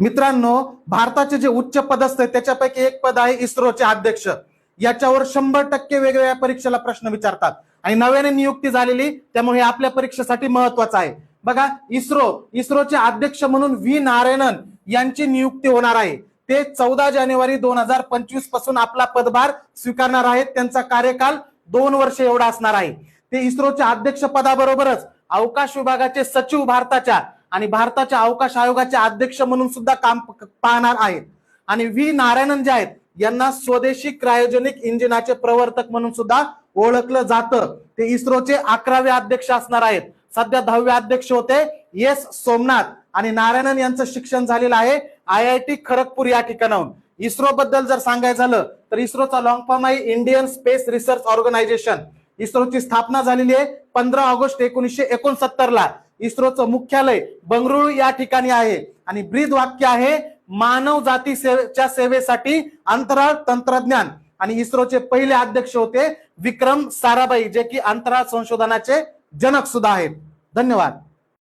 मित्रांनो भारताचे जे उच्च पदस्थ आहे त्याच्यापैकी एक पद आहे इस्रोचे अध्यक्ष. याच्यावर शंभर टक्के वेगवेगळ्या परीक्षेला प्रश्न विचारतात. आणि नव्याने नियुक्ती झालेली त्यामुळे हे आपल्या परीक्षेसाठी महत्वाचं आहे. बघा इस्रो इस्रोचे अध्यक्ष म्हणून व्ही नारायणन यांची नियुक्ती होणार आहे. ते चौदा जानेवारी दोन हजार पंचवीसपासून आपला पदभार स्वीकारणार आहेत. त्यांचा कार्यकाल दोन वर्ष एवढा असणार आहे. ते इस्रोच्या अध्यक्ष पदाबरोबरच अवकाश विभागाचे सचिव भारताच्या आणि भारताच्या अवकाश आयोगाचे अध्यक्ष म्हणून सुद्धा काम पाहणार आहेत. आणि व्ही. नारायणन जे आहेत यांना स्वदेशी क्रायोजेनिक इंजिनाचे प्रवर्तक म्हणून सुद्धा ओळखलं जातं. ते इस्रोचे अकरावे अध्यक्ष असणार आहेत. सध्या दहावे अध्यक्ष होते एस. सोमनाथ आणि नारायणन यांचं शिक्षण झालेलं आहे आय आय टी खरगपूर या ठिकाणाहून. इस्रो बद्दल जर सांगायचं झालं तर इस्रोचा लॉंग फॉर्म आहे इंडियन स्पेस रिसर्च ऑर्गनायझेशन. इस्रोची स्थापना झालेली आहे पंधरा ऑगस्ट एकोणीसशे एकोणसत्तर ला इस्रोचं मुख्यालय बंगळुरू या ठिकाणी आहे. आणि ब्रीद वाक्य आहे मानव जाती सेवेच्या सेवेसाठी अंतराळ तंत्रज्ञान. आणि इस्रोचे पहिले अध्यक्ष होते विक्रम साराभाई जे की अंतराळ संशोधनाचे जनक सुद्धा आहेत. धन्यवाद.